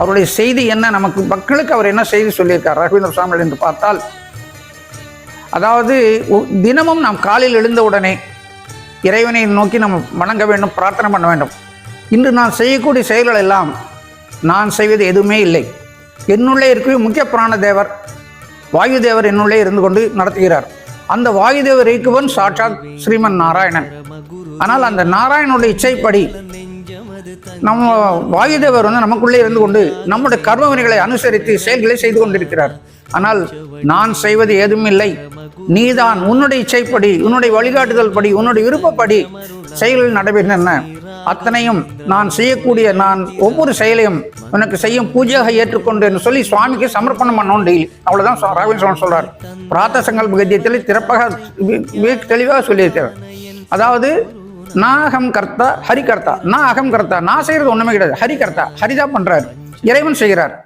அவருடைய செய்தி என்ன? நமக்கு மக்களுக்கு அவர் என்ன செய்தி சொல்லியிருக்கார்? ரகுவீந்திர சுவாமிகள் என்று பார்த்தால் அதாவது தினமும் நாம் காலையில் எழுந்தவுடனே இறைவனை நோக்கி நம்ம வணங்க வேண்டும் பிரார்த்தனை பண்ண வேண்டும். இன்று நான் செய்யக்கூடிய செயல்கள் எல்லாம் நான் செய்வது எதுவுமே இல்லை. என்னுள்ளே இருக்கிற முக்கிய புராண தேவர் வாயு தேவர் என்னுள்ளே இருந்து கொண்டு நடத்துகிறார். அந்த வாயு தேவர் இயக்குவன் சாட்சாத் ஸ்ரீமன் நாராயணன். ஆனால் அந்த நாராயணனுடைய இச்சைப்படி நம்ம வாயுதேவர் வந்து நமக்குள்ளே இருந்து கொண்டு நம்முடைய கர்மவினைகளை அனுசரித்து செயல்களை செய்து கொண்டிருக்கிறார். ஆனால் நான் செய்வது ஏதும் இல்லை. நீதான் உன்னுடைய இச்சைப்படி உன்னுடைய வழிகாட்டுதல் படி உன்னுடைய விருப்பப்படி செயல்கள் நடைபெறுகின்றன. அத்தனையும் நான் செய்யக்கூடிய நான் ஒவ்வொரு செயலையும் உனக்கு செய்யும் பூஜையாக ஏற்றுக்கொண்டு என்று சொல்லி சுவாமிக்கு சமர்ப்பணம் பண்ணணும் டெய்லி அவ்வளவுதான் சுவா- ராகவேந்திர சொல்றார். பிராத்த சங்கல்ப கத்தியத்தில் திறப்பாக தெளிவாக சொல்லியிருக்கிறார். அதாவது நான் அகம் கர்த்தா ஹரி கர்த்தா நான் அகம் கர்த்தா. நான் செய்யறது ஒண்ணுமே கிடையாது. ஹரி கர்த்தா ஹரிதா பண்றாரு. இறைவன் செய்கிறார்.